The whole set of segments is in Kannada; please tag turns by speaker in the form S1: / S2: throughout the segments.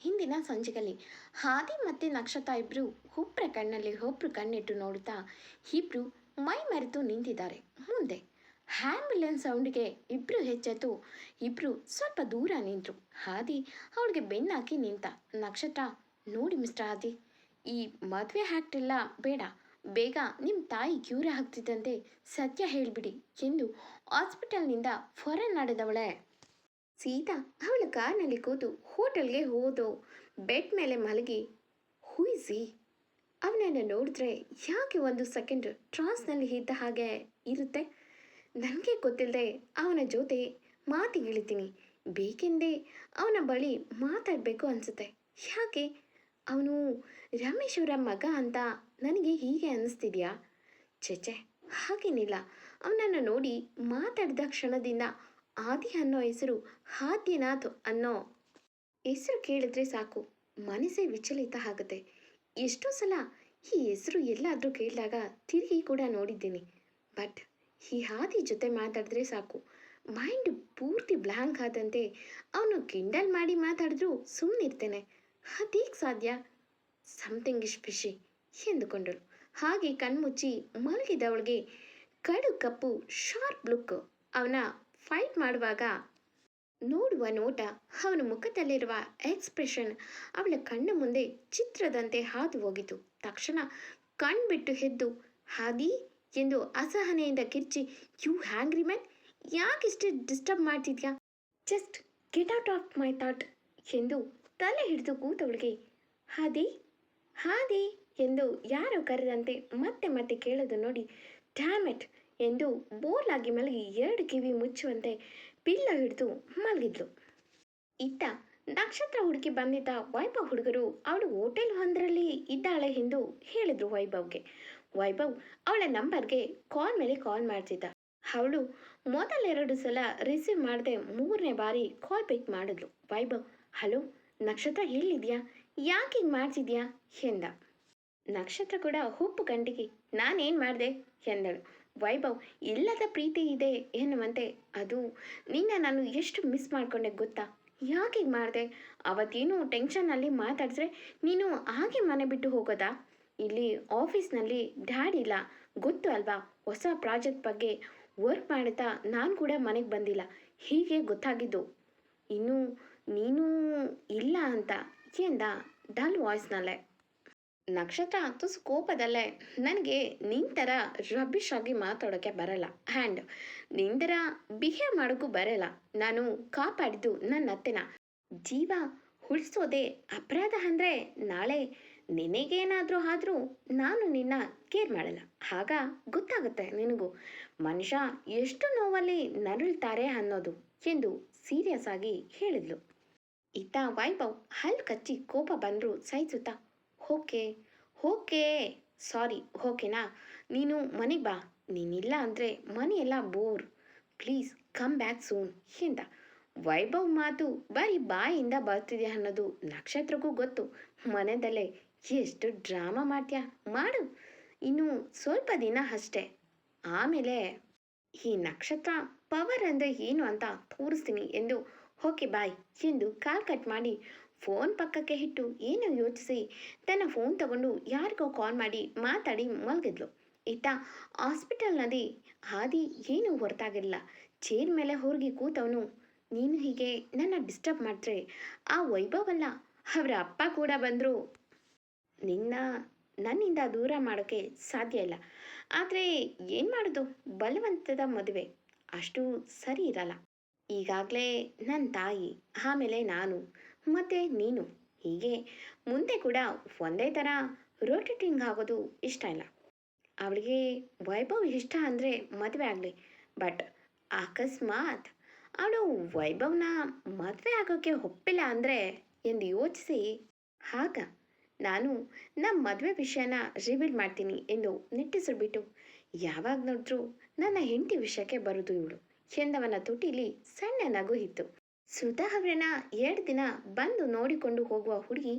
S1: ಹಿಂದಿನ ಸಂಜೆಗಲ್ಲಿ ಹಾದಿ ಮತ್ತು ನಕ್ಷತ್ರ ಇಬ್ಬರು ಒಬ್ಬರ ಕಣ್ಣಲ್ಲಿ ಒಬ್ಬರು ಕಣ್ಣಿಟ್ಟು ನೋಡುತ್ತಾ ಇಬ್ಬರು ಮೈ ಮರೆತು ನಿಂತಿದ್ದಾರೆ. ಮುಂದೆ ಆ್ಯಂಬುಲೆನ್ಸ್ ಸೌಂಡ್ಗೆ ಇಬ್ಬರು ಹೆಚ್ಚೆತ್ತು ಇಬ್ಬರು ಸ್ವಲ್ಪ ದೂರ ನಿಂತರು. ಹಾದಿ ಅವಳಿಗೆ ಬೆನ್ನಾಕಿ ನಿಂತ, ನಕ್ಷತ್ರ, ನೋಡಿ ಮಿಸ್ಟರ್ ಹಾದಿ, ಈ ಮದುವೆ ಎಲ್ಲ ಬೇಡ. ಬೇಗ ನಿಮ್ಮ ತಾಯಿ ಕ್ಯೂರ್ ಆಗ್ತಿದ್ದಂತೆ ಸತ್ಯ ಹೇಳಿಬಿಡಿ ಎಂದು ಹಾಸ್ಪಿಟಲ್ನಿಂದ ಹೊರ ನಡೆದವಳೆ. ಸೀತಾ ಅವಳ ಕಾರ್ನಲ್ಲಿ ಕೂತು ಹೋಟೆಲ್ಗೆ ಹೋದು ಬೆಡ್ ಮೇಲೆ ಮಲಗಿ ಹುಯಿಸಿ ಅವನನ್ನು ನೋಡಿದ್ರೆ ಯಾಕೆ ಒಂದು ಸೆಕೆಂಡ್ ಟ್ರಾನ್ಸ್ನಲ್ಲಿ ಇದ್ದ ಹಾಗೆ ಇರುತ್ತೆ. ನನಗೆ ಗೊತ್ತಿಲ್ಲದೆ ಅವನ ಜೊತೆ ಮಾತಿಗಿಳಿತೀನಿ ಬೇಕೆಂದೇ ಅವನ ಬಳಿ ಮಾತಾಡಬೇಕು ಅನಿಸುತ್ತೆ. ಯಾಕೆ? ಅವನು ರಮೇಶ್ವರ ಮಗ ಅಂತ ನನಗೆ ಹೀಗೆ ಅನ್ನಿಸ್ತಿದ್ಯಾ ಚೆಚೆ ಹಾಗೇನಿಲ್ಲ. ಅವನನ್ನು ನೋಡಿ ಮಾತಾಡಿದ ಕ್ಷಣದಿಂದ ಆದಿ ಅನ್ನೋ ಹೆಸರು ಆದಿನಾಥ್ ಅನ್ನೋ ಹೆಸರು ಕೇಳಿದ್ರೆ ಸಾಕು. ಮನಸ್ಸೇ ವಿಚಲಿತ ಆಗುತ್ತೆ. ಎಷ್ಟೋ ಸಲ ಈ ಹೆಸರು ಎಲ್ಲಾದರೂ ಕೇಳಿದಾಗ ತಿರುಗಿ ಕೂಡ ನೋಡಿದ್ದೀನಿ. ಬಟ್ ಈ ಹಾದಿ ಜೊತೆ ಮಾತಾಡಿದ್ರೆ ಸಾಕು. ಮೈಂಡ್ ಪೂರ್ತಿ ಬ್ಲ್ಯಾಂಕ್ ಆದಂತೆ ಅವನು ಕಿಂಡಲ್ ಮಾಡಿ ಮಾತಾಡಿದ್ರೂ ಸುಮ್ಮನಿರ್ತೇನೆ ಅದೇಗೆ ಸಾಧ್ಯ? ಸಮಥಿಂಗ್ ಇಸ್ ಫಿಶಿ ಎಂದುಕೊಂಡಳು. ಹಾಗೆ ಕಣ್ಮುಚ್ಚಿ ಮಲಗಿದವಳಿಗೆ ಕಡು ಕಪ್ಪು ಶಾರ್ಪ್ ಲುಕ್ ಅವನ ಫೈಟ್ ಮಾಡುವಾಗ ನೋಡುವ ನೋಟ ಅವನ ಮುಖದಲ್ಲಿರುವ ಎಕ್ಸ್ಪ್ರೆಷನ್ ಅವಳ ಕಣ್ಣ ಮುಂದೆ ಚಿತ್ರದಂತೆ ಹಾದು ಹೋಗಿತು. ತಕ್ಷಣ ಕಣ್ಬಿಟ್ಟು ಎದ್ದು, ಹಾದಿ ಎಂದು ಅಸಹನೆಯಿಂದ ಕಿರ್ಚಿ ಯು ಹ್ಯಾಂಗ್ರಿ ಮ್ಯಾನ್ ಯಾಕಿಷ್ಟು ಡಿಸ್ಟರ್ಬ್ ಮಾಡ್ತಿದ್ಯಾ? Just get out of my thought ಎಂದು ತಲೆ ಹಿಡಿದು ಕೂತವಳಿಗೆ, ಹಾದಿ ಹಾದಿ ಎಂದು ಯಾರೋ ಕರೆದಂತೆ ಮತ್ತೆ ಮತ್ತೆ ಕೇಳೋದು ನೋಡಿ ಡ್ಯಾಮೆಟ್ ಎಂದು ಬೋರ್ಲಾಗಿ ಮಲಗಿ ಎರಡು ಕಿವಿ ಮುಚ್ಚುವಂತೆ ಪಿಲ್ಲ ಹಿಡಿದು ಮಲಗಿದ್ಲು. ಇತ್ತ ನಕ್ಷತ್ರ ಹುಡುಕಿ ಬಂದಿದ್ದ ವೈಭವ್ ಹುಡುಗರು ಅವಳು ಹೋಟೆಲ್ ಒಂದರಲ್ಲಿ ಇದ್ದಾಳೆ ಎಂದು ಹೇಳಿದ್ರು ವೈಭವ್ಗೆ. ವೈಭವ್ ಅವಳ ನಂಬರ್ಗೆ ಕಾಲ್ ಮೇಲೆ ಕಾಲ್ ಮಾಡ್ತಿದ್ದ. ಅವಳು ಮೊದಲೆರಡು ಸಲ ರಿಸೀವ್ ಮಾಡದೆ ಮೂರನೇ ಬಾರಿ ಕಾಲ್ ಪಿಕ್ ಮಾಡಿದ್ಲು. ವೈಭವ್, ಹಲೋ, ನಕ್ಷತ್ರ ಎಲ್ಲಿದ್ಯಾ? ಯಾಕೆ ಹಿಂಗೆ ಮಾಡ್ತಿದ್ಯಾ? ಎಂದ. ನಕ್ಷತ್ರ ಕೂಡ ಹುಪ್ಪು ಗಂಟಿಗೆ, ನಾನೇನು ಮಾಡಿದೆ? ಎಂದಳು. ವೈಭವ್ ಇಲ್ಲದ ಪ್ರೀತಿ ಇದೆ ಎನ್ನುವಂತೆ ಅದು ನಿನ್ನ ನಾನು ಎಷ್ಟು ಮಿಸ್ ಮಾಡ್ಕೊಂಡೆ ಗೊತ್ತಾ? ಯಾಕೆ ಮಾಡಿದೆ? ಅವತ್ತೇನು ಟೆನ್ಷನ್ನಲ್ಲಿ ಮಾತಾಡಿದ್ರೆ ನೀನು ಹಾಗೆ ಮನೆ ಬಿಟ್ಟು ಹೋಗೋದಾ? ಇಲ್ಲಿ ಆಫೀಸ್ನಲ್ಲಿ ಡ್ಯಾಡ್ ಇಲ್ಲ, ಗೊತ್ತು ಅಲ್ವಾ? ಹೊಸ ಪ್ರಾಜೆಕ್ಟ್ ಬಗ್ಗೆ ವರ್ಕ್ ಮಾಡುತ್ತಾ ನಾನು ಕೂಡ ಮನೆಗೆ ಬಂದಿಲ್ಲ, ಹೀಗೆ ಗೊತ್ತಾಗಿದ್ದು. ಇನ್ನು ನೀನು ಇಲ್ಲ ಅಂತ ಎಂದ ಡಲ್ ವಾಯ್ಸ್ನಲ್ಲೇ ನಕ್ಷತ್ರ ಅಂತೂ ಸ್ಕೋಪದಲ್ಲೇ. ನನಗೆ ನಿನ್ನ ಥರ ರಬ್ಬಿಶ್ ಆಗಿ ಮಾತಾಡೋಕ್ಕೆ ಬರಲ್ಲ. ಆ್ಯಂಡ್ ನಿನ್ನ ಥರ ಬಿಹೇವ್ ಮಾಡೋಕ್ಕೂ ಬರಲ್ಲ. ನಾನು ಕಾಪಾಡಿದ್ದು ನನ್ನ ಅತ್ತೆನ. ಜೀವ ಉಳಿಸೋದೇ ಅಪರಾಧ ಅಂದರೆ ನಾಳೆ ನಿನಗೇನಾದರೂ ಆದರೂ ನಾನು ನಿನ್ನ ಕೇರ್ ಮಾಡಲ್ಲ. ಆಗ ಗೊತ್ತಾಗುತ್ತೆ ನಿನಗೂ. ಮನುಷ್ಯ ಎಷ್ಟು ನೋವಲ್ಲಿ ನರಳ್ತಾರೆ ಅನ್ನೋದು ಎಂದು ಸೀರಿಯಸ್ ಆಗಿ ಹೇಳಿದ್ಲು. ಇತ್ತ ವೈಭವ್ ಹಲ್ ಕಚ್ಚಿ ಕೋಪ ಬಂದರೂ ಸಹಿಸುತ್ತಾ ಓಕೆ ಓಕೆ, ಸಾರಿ, ಓಕೆನಾ? ನೀನು ಮನೆಗೆ ಬಾ. ನೀನಿಲ್ಲ ಅಂದರೆ ಮನೆಯೆಲ್ಲ bore. Please come back soon ಎಂದ. ವೈಭವ್ ಮಾತು ಬರೀ ಬಾಯಿಂದ ಬರ್ತಿದೆ ಅನ್ನೋದು ನಕ್ಷತ್ರಕ್ಕೂ ಗೊತ್ತು. ಮನೆಯಲ್ಲೇ ಎಷ್ಟು ಡ್ರಾಮಾ ಮಾಡ್ತೀಯ? ಮಾಡು. ಇನ್ನು ಸ್ವಲ್ಪ ದಿನ ಅಷ್ಟೇ. ಆಮೇಲೆ ಈ ನಕ್ಷತ್ರ ಪವರ್ ಅಂದರೆ ಏನು ಅಂತ ತೋರಿಸ್ತೀನಿ ಎಂದು ಓಕೆ, ಬಾಯ್. ಎಂದು ಕಾಲ್ ಕಟ್ ಮಾಡಿ, ಫೋನ್ ಪಕ್ಕಕ್ಕೆ ಇಟ್ಟು ಏನೋ ಯೋಚಿಸಿ? ತನ್ನ ಫೋನ್ ತಗೊಂಡು ಯಾರಿಗೋ ಕಾಲ್ ಮಾಡಿ ಮಾತಾಡಿ ಮಲಗಿದ್ಲು. ಇತ್ತ ಹಾಸ್ಪಿಟಲ್ನಲ್ಲಿ ಹಾದಿ ಏನೂ ಹೊರತಾಗಿರಲಿಲ್ಲ ಚೇರ್ ಮೇಲೆ ಹೋಗಿ ಕೂತವನು. ನೀನು ಹೀಗೆ ನನ್ನ ಡಿಸ್ಟರ್ಬ್ ಮಾಡಿದ್ರೆ ಆ ವೈಭವಲ್ಲ, ಅವರ ಅಪ್ಪ ಕೂಡ ಬಂದರು. ನಿನ್ನ, ನನ್ನಿಂದ ದೂರ ಮಾಡೋಕ್ಕೆ ಸಾಧ್ಯ ಇಲ್ಲ. ಆದರೆ ಏನು ಮಾಡೋದು? ಬಲವಂತದ ಮದುವೆ. ಅಷ್ಟು ಸರಿ ಇರಲ್ಲ. ಈಗಾಗಲೇ ನನ್ನ ತಾಯಿ, ಆಮೇಲೆ ನಾನು, ಮತ್ತು ನೀನು. ಹೀಗೆ ಮುಂದೆ ಕೂಡ ಒಂದೇ ಥರ ರೋಟೇಟಿಂಗ್ ಆಗೋದು ಇಷ್ಟ ಇಲ್ಲ. ಅವಳಿಗೆ ವೈಭವ್ ಇಷ್ಟ ಅಂದರೆ ಮದುವೆ ಆಗಲಿ ಬಟ್ ಅಕಸ್ಮಾತ್ ಅವಳು ವೈಭವ್ನ ಮದುವೆ ಆಗೋಕ್ಕೆ ಒಪ್ಪಿಲ್ಲ ಅಂದರೆ ಎಂದು ಯೋಚಿಸಿ, ಆಗ ನಾನು ನಮ್ಮ ಮದುವೆ ವಿಷಯನ ರಿವೀಲ್ ಮಾಡ್ತೀನಿ ಎಂದು ನಿಟ್ಟಿಸಿಬಿಟ್ಟು ಯಾವಾಗ ನೋಡಿದ್ರೂ ನನ್ನ ಹೆಂಡತಿ ವಿಷಯಕ್ಕೆ ಬರೋದು ಇವಳು. ಎಂದವನ ತುಟಿಲಿ ಸಣ್ಣ ನಗು ಇತ್ತು. ಸುಧಾ ಅವರನ್ನ ಎರಡು ದಿನ ಬಂದು ನೋಡಿಕೊಂಡು ಹೋಗುವ ಹುಡುಗಿ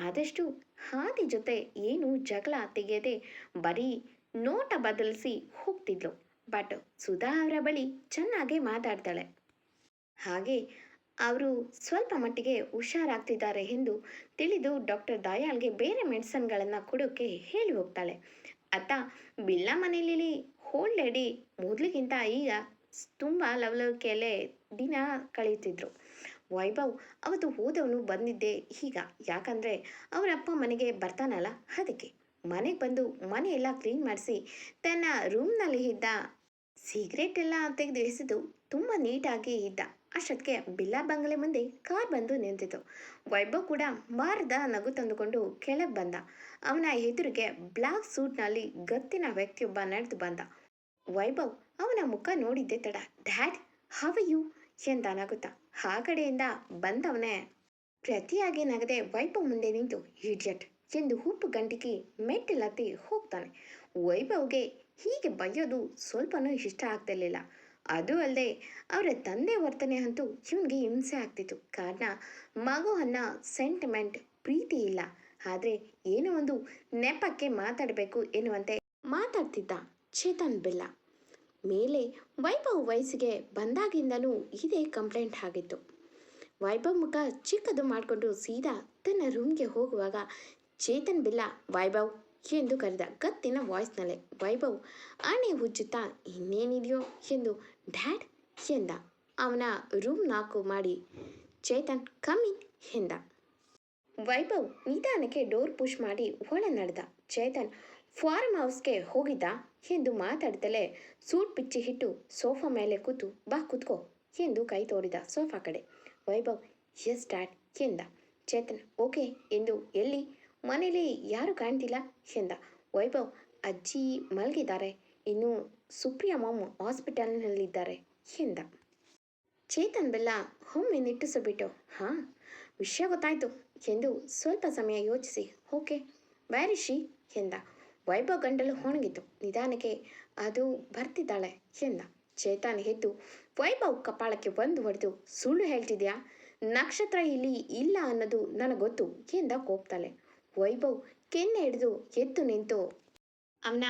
S1: ಆದಷ್ಟು ಹಾದಿ ಜೊತೆ ಏನು ಜಗಳ ತೆಗೆಯದೆ ಬರೀ ನೋಟ ಬದಲಿಸಿ ಹೋಗ್ತಿದ್ಲು. ಬಟ್ ಸುಧಾ ಅವರ ಬಳಿ ಚೆನ್ನಾಗೇ ಮಾತಾಡ್ತಾಳೆ. ಹಾಗೆ ಅವರು ಸ್ವಲ್ಪ ಮಟ್ಟಿಗೆ ಹುಷಾರಾಗ್ತಿದ್ದಾರೆ ಎಂದು ತಿಳಿದು ಡಾಕ್ಟರ್ ದಯಾಳ್ಗೆ ಬೇರೆ ಮೆಡಿಸನ್ಗಳನ್ನು ಕೊಡೋಕ್ಕೆ ಹೇಳಿ ಹೋಗ್ತಾಳೆ. ಅತ್ತ ಬಿಲ್ಲ ಮನೆಯಲ್ಲಿ ಹೋಲ್ಡ್ ಲೇಡಿ ಮೊದಲಿಗಿಂತ ಈಗ ತುಂಬ ಲವಲವಿಕೆಯಲ್ಲೇ ದಿನ ಕಳೆಯುತ್ತಿದ್ರು. ವೈಭವ್ ಅವತ್ತು ಹೋದವನು ಬಂದಿದ್ದೆ ಈಗ. ಯಾಕಂದರೆ ಅವರ ಅಪ್ಪ ಮನೆಗೆ ಬರ್ತಾನಲ್ಲ, ಅದಕ್ಕೆ. ಮನೆಗೆ ಬಂದು ಮನೆಯೆಲ್ಲ ಕ್ಲೀನ್ ಮಾಡಿಸಿ ತನ್ನ ರೂಮ್ನಲ್ಲಿ ಇದ್ದ ಸಿಗರೇಟ್ ಎಲ್ಲ ತೆಗೆದು ಎಸೆದು ತುಂಬ ನೀಟಾಗಿ ಇದ್ದ. ಅಷ್ಟೊತ್ತಿಗೆ ಬಿಲ್ಲಾ ಬಂಗಲೆ ಮುಂದೆ ಕಾರ್ ಬಂದು ನಿಂತಿತು ವೈಭವ್ ಕೂಡ ಮಾರದ ನಗು ತಂದುಕೊಂಡು ಕೆಳಗೆ ಬಂದ. ಅವನ ಎದುರಿಗೆ ಬ್ಲಾಕ್ ಸೂಟ್ನಲ್ಲಿ ಗತ್ತಿನ ವ್ಯಕ್ತಿಯೊಬ್ಬ ನಡೆದು ಬಂದ. ವೈಭವ್ ಅವನ ಮುಖ ನೋಡಿದ್ದೆ ತಡ. Dad how are you? ಎಂದ ನಗುತ್ತಾ ಆ ಕಡೆಯಿಂದ ಬಂದವನೇ, ಪ್ರತಿಯಾಗಿ ನಗದೆ ವೈಭವ್ ಮುಂದೆ ನಿಂತು, ಇಡಿಯಟ್ ಎಂದು ಹುಪ್ಪು ಗಂಟಿಗೆ ಮೆಟ್ಟಿಲತ್ತಿ ಹೋಗ್ತಾನೆ. ವೈಭವ್ಗೆ ಹೀಗೆ ಬಯ್ಯೋದು ಸ್ವಲ್ಪನೂ ಇಷ್ಟ ಆಗ್ತಿರ್ಲಿಲ್ಲ. ಅದು ಅಲ್ಲದೆ ಅವರ ತಂದೆ ವರ್ತನೆ ಅಂತೂ ಇವನಿಗೆ ಹಿಂಸೆ ಆಗ್ತಿತ್ತು. ಕಾರಣ, ಮಗು ಅನ್ನೋ ಸೆಂಟಿಮೆಂಟ್ ಪ್ರೀತಿ ಇಲ್ಲ. ಆದರೆ ಏನೋ ಒಂದು ನೆಪಕ್ಕೆ ಮಾತಾಡಬೇಕು ಎನ್ನುವಂತೆ ಮಾತಾಡ್ತಿದ್ದ ಚೇತನ್ ಬಿಲ್ಲ. ಮೇಲೆ ವೈಭವ್ ವಯಸ್ಸಿಗೆ ಬಂದಾಗಿಂದನೂ ಇದೇ ಕಂಪ್ಲೇಂಟ್ ಆಗಿತ್ತು. ವೈಭವ್ ಮುಖ ಚಿಕ್ಕದು ಮಾಡಿಕೊಂಡು ಸೀದಾ ತನ್ನ ರೂಮ್ಗೆ ಹೋಗುವಾಗ, ಚೇತನ್ ಬಿಲ್ಲ, ವೈಭವ್ ಎಂದು ಕರೆದ ಗತ್ತಿನ ವಾಯ್ಸ್ನಲ್ಲೇ ವೈಭವ್ ಆಣೆ ಉಜ್ಜುತ್ತಾ, ಇನ್ನೇನಿದೆಯೋ ಎಂದು ಡ್ಯಾಡ್ ಎಂದ. ಅವನ ರೂಮ್ ನಾಕು ಮಾಡಿ, ಚೇತನ್ ಕಮ್ಮಿ ಎಂದ. ವೈಭವ್ ನಿಧಾನಕ್ಕೆ ಡೋರ್ ಪುಷ್ ಮಾಡಿ ಒಳ ನಡೆದ ಚೇತನ್ ಫಾರ್ಮ್ ಹೌಸ್ಗೆ ಹೋಗಿದ್ದ? ಎಂದು ಮಾತಾಡ್ತಲೇ ಸೂಟ್ ಪಿಚ್ಚಿ ಹಿಟ್ಟು ಸೋಫಾ ಮೇಲೆ ಕೂತು, ಬಾ ಕೂತ್ಕೋ ಎಂದು ಕೈ ತೋರಿದ ಸೋಫಾ ಕಡೆ. ವೈಭವ್ ಎಸ್ ಡ್ಯಾಡ್ ಎಂದ. ಚೇತನ್, ಓಕೆ ಎಂದು ಎಲ್ಲಿ, ಮನೇಲಿ ಯಾರು ಕಾಣ್ತಿಲ್ಲ ಎಂದ. ವೈಭವ್, ಅಜ್ಜಿ ಮಲಗಿದ್ದಾರೆ. ಇನ್ನು ಸುಪ್ರಿಯಾ ಮಾಮ್ ಹಾಸ್ಪಿಟಲ್ನಲ್ಲಿದ್ದಾರೆ ಎಂದ. ಚೇತನ್ ಬೆಲ್ಲ ಒಮ್ಮೆ ನಿಟ್ಟುಸಿಬಿಟ್ಟು, ಹಾಂ, ವಿಷಯ ಗೊತ್ತಾಯ್ತು ಎಂದು ಸ್ವಲ್ಪ ಸಮಯ ಯೋಚಿಸಿ, ಓಕೆ ವ್ಯಾರಿಶಿ ಎಂದ. ವೈಭವ್ ಗಂಡಲು ಹೊಣಗಿತು. ನಿಧಾನಕ್ಕೆ ಅದು ಬರ್ತಿದ್ದಾಳೆ. ಎಂದ ಚೇತನ್ ಎದ್ದು ವೈಭವ್ ಕಪಾಳಕ್ಕೆ ಒಂದು ಹೊಡೆದು, ಸುಳ್ಳು ಹೇಳ್ತಿದ್ಯಾ? ನಕ್ಷತ್ರ ಇಲ್ಲಿ ಇಲ್ಲ ಅನ್ನೋದು ನನಗೆ ಗೊತ್ತು ಎಂದ ಕೋಪ್ತಾಳೆ ವೈಭವ್ ಕೆನ್ನೆ ಹಿಡಿದು ಎದ್ದು ನಿಂತು, ಅವನ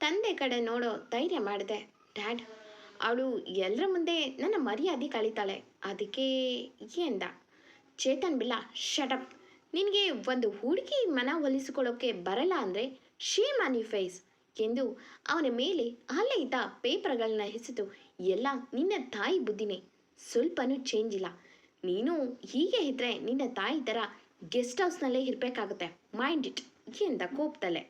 S1: ತಂದೆ ಕಡೆ ನೋಡೋ ಧೈರ್ಯ ಮಾಡಿದೆ. ಡ್ಯಾಡ್, ಅವಳು ಎಲ್ಲರ ಮುಂದೆ ನನ್ನ ಮರ್ಯಾದೆ ಕಳೀತಾಳೆ. ಅದಕ್ಕೆ ಎಂದ, ಚೇತನ್ ಬಿಲ್ಲ ಶಟಪ್ ನಿನಗೆ ಒಂದು ಹುಡುಗಿ ಮನ ಒಲಿಸಿಕೊಳ್ಳೋಕ್ಕೆ ಬರಲ್ಲ ಅಂದರೆ ಶೇಮ್ ಆನ್ ಯು ಫೇಸ್ ಎಂದು ಅವನ ಮೇಲೆ ಅಲ್ಲೇ ಇದ್ದ ಪೇಪರ್ಗಳನ್ನ ಹೆಸಿತು ಎಲ್ಲ ನಿನ್ನ ತಾಯಿ ಬುದ್ಧಿನೇ, ಸ್ವಲ್ಪನೂ ಚೇಂಜ್ ಇಲ್ಲ. ನೀನು ಹೀಗೆ ಇದ್ರೆ ನಿನ್ನ ತಾಯಿ ಥರ ಗೆಸ್ಟ್ ಹೌಸ್ನಲ್ಲೇ ಇರಬೇಕಾಗುತ್ತೆ. ಮೈಂಡ್ ಇಟ್ ಎಂದ ಕೋಪ್ತಲೆ.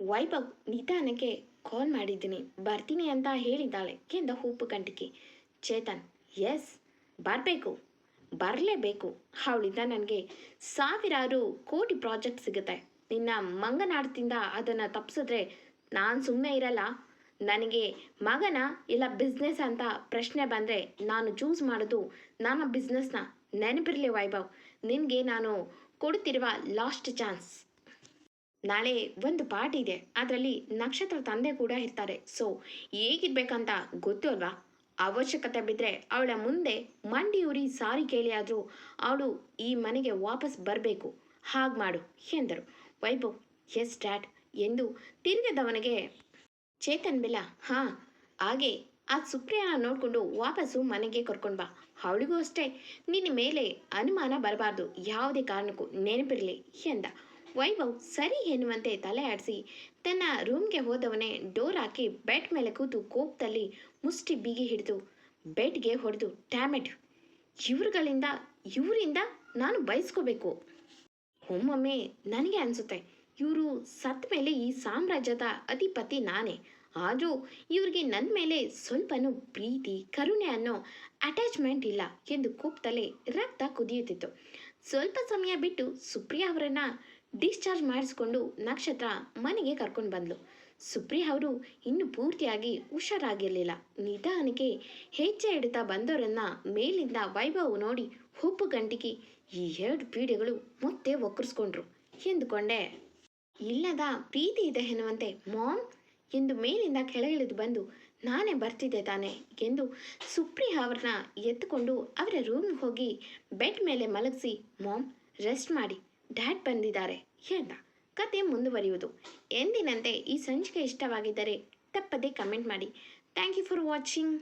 S1: ವೈಭವ್ ನಿಧಾನಕ್ಕೆ ಕಾಲ್ ಮಾಡಿದ್ದೀನಿ, ಬರ್ತೀನಿ ಅಂತ ಹೇಳಿದ್ದಾಳೆ ಎಂದ ಹೂಪು ಕಂಟಿಕೆ ಚೇತನ್ ಎಸ್ ಬರಬೇಕು, ಬರಲೇಬೇಕು. ಅವಳಿಂದ ನನಗೆ ಸಾವಿರಾರು ಕೋಟಿ ಪ್ರಾಜೆಕ್ಟ್ ಸಿಗುತ್ತೆ. ನಿನ್ನ ಮಂಗನಾಡ್ತಿಂದ ಅದನ್ನು ತಪ್ಪಿಸಿದ್ರೆ ನಾನು ಸುಮ್ಮನೆ ಇರಲ್ಲ. ನನಗೆ ಮಗನ ಇಲ್ಲ ಬಿಸ್ನೆಸ್ ಅಂತ ಪ್ರಶ್ನೆ ಬಂದರೆ ನಾನು ಚೂಸ್ ಮಾಡೋದು ನನ್ನ ಬಿಸ್ನೆಸ್ನ ನೆನಪಿರಲಿ ವೈಭವ್. ನಿನಗೆ ನಾನು ಕೊಡ್ತಿರುವ ಲಾಸ್ಟ್ ಚಾನ್ಸ್ ನಾಳೆ ಒಂದು ಪಾರ್ಟಿ ಇದೆ. ಅದರಲ್ಲಿ ನಕ್ಷತ್ರ ತಂದೆ ಕೂಡ ಇರ್ತಾರೆ. ಸೊ ಹೇಗಿರ್ಬೇಕಂತ ಗೊತ್ತು ಅಲ್ವಾ? ಅವಶ್ಯಕತೆ ಬಿದ್ದರೆ ಅವಳ ಮುಂದೆ ಮಂಡಿಯೂರಿ ಸಾರಿ ಕೇಳಿ ಆದರೂ ಅವಳು ಈ ಮನೆಗೆ ವಾಪಸ್ ಬರಬೇಕು. ಹಾಗೆ ಮಾಡು, ಎಂದರು. ವೈಭವ್ ಎಸ್ ಡ್ಯಾಡ್ ಎಂದು ತಿರುಗದವನಿಗೆ ಚೇತನ್ ಬಿಲ್ಲ, ಹಾಂ, ಹಾಗೆ, ಆ ಸುಪ್ರಿಯಾನ ನೋಡಿಕೊಂಡು ವಾಪಸ್ಸು ಮನೆಗೆ ಕರ್ಕೊಂಡು ಬಾ. ಅವಳಿಗೂ ಅಷ್ಟೇ. ನಿನ್ನ ಮೇಲೆ ಅನುಮಾನ ಬರಬಾರ್ದು. ಯಾವುದೇ ಕಾರಣಕ್ಕೂ ನೆನಪಿರಲಿ, ಎಂದ. ವೈಭವ್ ಸರಿ ಎನ್ನುವಂತೆ ತಲೆ ಆಡಿಸಿ ತನ್ನ ರೂಮ್ಗೆ ಹೋದವನೇ ಡೋರ್ ಹಾಕಿ ಬೆಡ್ ಮೇಲೆ ಕೂತು ಕೋಪದಲ್ಲಿ ಮುಷ್ಟಿ ಬೀಗಿ ಹಿಡಿದು ಬೆಡ್ಗೆ ಹೊಡೆದು ಟ್ಯಾಮೆಟ್ ಇವ್ರುಗಳಿಂದ, ಇವರಿಂದ ನಾನು ಬಯಸ್ಕೋಬೇಕು. ಒಮ್ಮೊಮ್ಮೆ ನನಗೆ ಅನಿಸುತ್ತೆ. ಇವರು ಸತ್ತ ಮೇಲೆ ಈ ಸಾಮ್ರಾಜ್ಯದ ಅಧಿಪತಿ ನಾನೇ. ಆದರೂ ಇವ್ರಿಗೆ ನನ್ನ ಮೇಲೆ ಸ್ವಲ್ಪನೂ ಪ್ರೀತಿ, ಕರುಣೆ ಅನ್ನೋ ಅಟ್ಯಾಚ್ಮೆಂಟ್ ಇಲ್ಲ ಎಂದು ಕೂಗ್ತಲೇ ರಕ್ತ ಕುದಿಯುತ್ತಿತ್ತು. ಸ್ವಲ್ಪ ಸಮಯ ಬಿಟ್ಟು ಸುಪ್ರಿಯಾ ಅವರನ್ನು ಡಿಸ್ಚಾರ್ಜ್ ಮಾಡಿಸ್ಕೊಂಡು ನಕ್ಷತ್ರ ಮನೆಗೆ ಕರ್ಕೊಂಡು ಬಂದಳು ಸುಪ್ರಿಯಾ ಅವರು ಇನ್ನೂ ಪೂರ್ತಿಯಾಗಿ ಹುಷಾರಾಗಿರಲಿಲ್ಲ. ನಿಧಾನಕ್ಕೆ ಹೆಜ್ಜೆ ಇಡುತ್ತಾ ಬಂದವರನ್ನು ಮೇಲಿಂದ ವೈಭವ್ ನೋಡಿ ಹುಪ್ಪು ಗಂಟಿಗೆ ಈ ಎರಡು ಪೀಡೆಗಳು ಮತ್ತೆ ಒಕ್ಕರಿಸ್ಕೊಂಡ್ರು. ಎಂದುಕೊಂಡೆ, ಇಲ್ಲದ ಪ್ರೀತಿ ಇದೆ ಎನ್ನುವಂತೆ ಮಾಮ್ ಎಂದು ಮೇಲಿಂದ ಕೆಳಗಿಳಿದು ಬಂದು, ನಾನೇ ಬರ್ತಿದ್ದೆ ತಾನೆ ಎಂದು ಸುಪ್ರಿ ಅವ್ರನ್ನ ಎತ್ತುಕೊಂಡು ಅವರ ರೂಮ್ಗೆ ಹೋಗಿ ಬೆಡ್ ಮೇಲೆ ಮಲಗಿಸಿ ಮಾಮ್ ರೆಸ್ಟ್ ಮಾಡಿ ಡ್ಯಾಡ್ ಬಂದಿದ್ದಾರೆ ಎಂದ ಕತೆ ಮುಂದುವರಿಯುವುದು. ಎಂದಿನಂತೆ ಈ ಸಂಚಿಕೆ ಇಷ್ಟವಾಗಿದ್ದರೆ ತಪ್ಪದೇ ಕಮೆಂಟ್ ಮಾಡಿ. Thank you for watching